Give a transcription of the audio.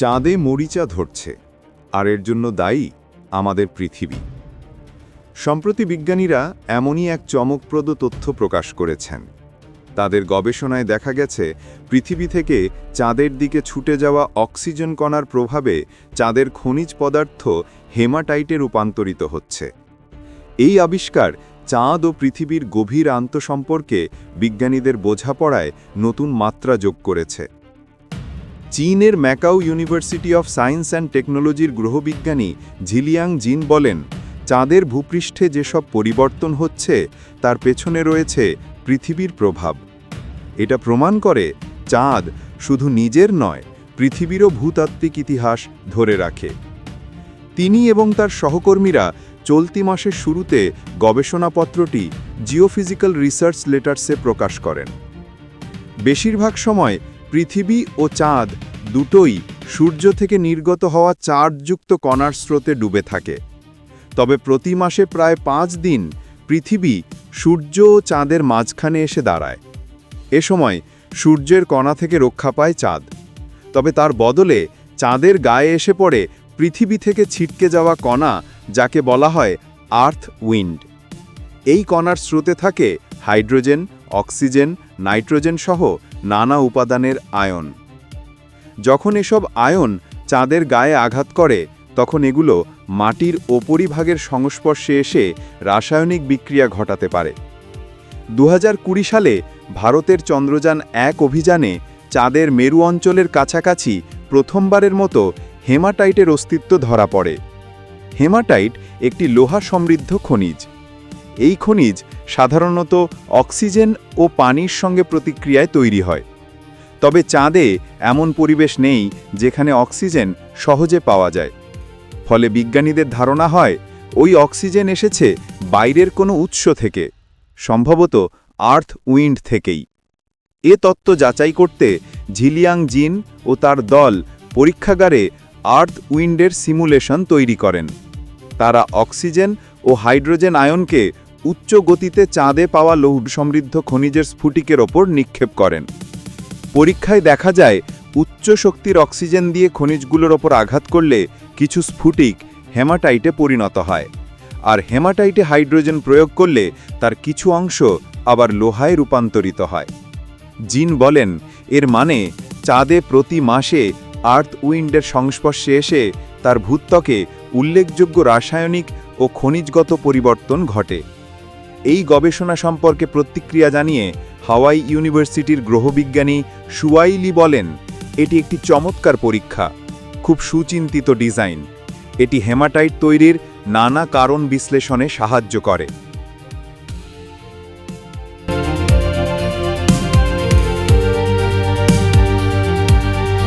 চাঁদে মরিচা ধরছে, আর এর জন্য দায়ী আমাদের পৃথিবী। সম্প্রতি বিজ্ঞানীরা এমনই এক চমকপ্রদ তথ্য প্রকাশ করেছেন। তাদের গবেষণায় দেখা গেছে, পৃথিবী থেকে চাঁদের দিকে ছুটে যাওয়া অক্সিজেন কণার প্রভাবে চাঁদের খনিজ পদার্থ হেমাটাইটে রূপান্তরিত হচ্ছে। এই আবিষ্কার চাঁদ ও পৃথিবীর গভীর আন্তঃসম্পর্কে বিজ্ঞানীদের বোঝাপড়ায় নতুন মাত্রা যোগ করেছে। চীনের Macau university of science and টেকনোলজির গ্রহবিজ্ঞানী ঝিলিয়াং জিন বলেন, চাঁদের ভূপৃষ্ঠে যেসব পরিবর্তন হচ্ছে, তার পেছনে রয়েছে পৃথিবীর প্রভাব। এটা প্রমাণ করে চাঁদ শুধু নিজের নয়, পৃথিবীরও ভূতাত্ত্বিক ইতিহাস ধরে রাখে। তিনি এবং তার সহকর্মীরা চলতি মাসের শুরুতে গবেষণাপত্রটি জিওফিজিক্যাল রিসার্চ লেটার্সে প্রকাশ করেন। বেশিরভাগ সময় পৃথিবী ও চাঁদ দুটোই সূর্য থেকে নির্গত হওয়া চার্জযুক্ত কণার স্রোতে ডুবে থাকে। তবে প্রতি মাসে প্রায় পাঁচ দিন পৃথিবী সূর্য ও চাঁদের মাঝখানে এসে দাঁড়ায়। এ সময় সূর্যের কণা থেকে রক্ষা পায় চাঁদ। তবে তার বদলে চাঁদের গায়ে এসে পড়ে পৃথিবী থেকে ছিটকে যাওয়া কণা, যাকে বলা হয় আর্থ উইন্ড। এই কণার স্রোতে থাকে হাইড্রোজেন, অক্সিজেন, নাইট্রোজেন সহ নানা উপাদানের আয়ন। যখন এসব আয়ন চাঁদের গায়ে আঘাত করে, তখন এগুলো মাটির ওপরিভাগের সংস্পর্শে এসে রাসায়নিক বিক্রিয়া ঘটাতে পারে। দু হাজার কুড়ি সালে ভারতের চন্দ্রযান এক অভিযানে চাঁদের মেরু অঞ্চলের কাছাকাছি প্রথমবারের মতো হেমাটাইটের অস্তিত্ব ধরা পড়ে। হেমাটাইট একটি লোহা সমৃদ্ধ খনিজ। এই খনিজ সাধারণত অক্সিজেন ও পানির সঙ্গে প্রতিক্রিয়ায় তৈরি হয়। তবে চাঁদে এমন পরিবেশ নেই যেখানে অক্সিজেন সহজে পাওয়া যায়। ফলে বিজ্ঞানীদের ধারণা হয়, ওই অক্সিজেন এসেছে বাইরের কোনো উৎস থেকে, সম্ভবত আর্থ উইন্ড থেকেই। এ তত্ত্ব যাচাই করতে ঝিলিয়াং জিন ও তার দল পরীক্ষাগারে আর্থ উইন্ডের সিমুলেশন তৈরি করেন। তারা অক্সিজেন ও হাইড্রোজেন আয়নকে উচ্চ গতিতে চাঁদে পাওয়া লৌহ সমৃদ্ধ খনিজের স্ফুটিকের ওপর নিক্ষেপ করেন। পরীক্ষায় দেখা যায়, উচ্চ শক্তির অক্সিজেন দিয়ে খনিজগুলোর ওপর আঘাত করলে কিছু স্ফুটিক হেমাটাইটে পরিণত হয়। আর হেমাটাইটে হাইড্রোজেন প্রয়োগ করলে তার কিছু অংশ আবার লোহায় রূপান্তরিত হয়। জিন বলেন, এর মানে চাঁদে প্রতি মাসে আর্থ উইন্ডের সংস্পর্শে এসে তার ভূত্বকে উল্লেখযোগ্য রাসায়নিক ও খনিজগত পরিবর্তন ঘটে। এই গবেষণা সম্পর্কে প্রতিক্রিয়া জানিয়ে হাওয়াই ইউনিভার্সিটির গ্রহবিজ্ঞানী সুয়াইলি বলেন, এটি একটি চমৎকার পরীক্ষা, খুব সুচিন্তিত ডিজাইন। এটি হেমাটাইট তৈরির নানা কারণ বিশ্লেষণে সাহায্য করে।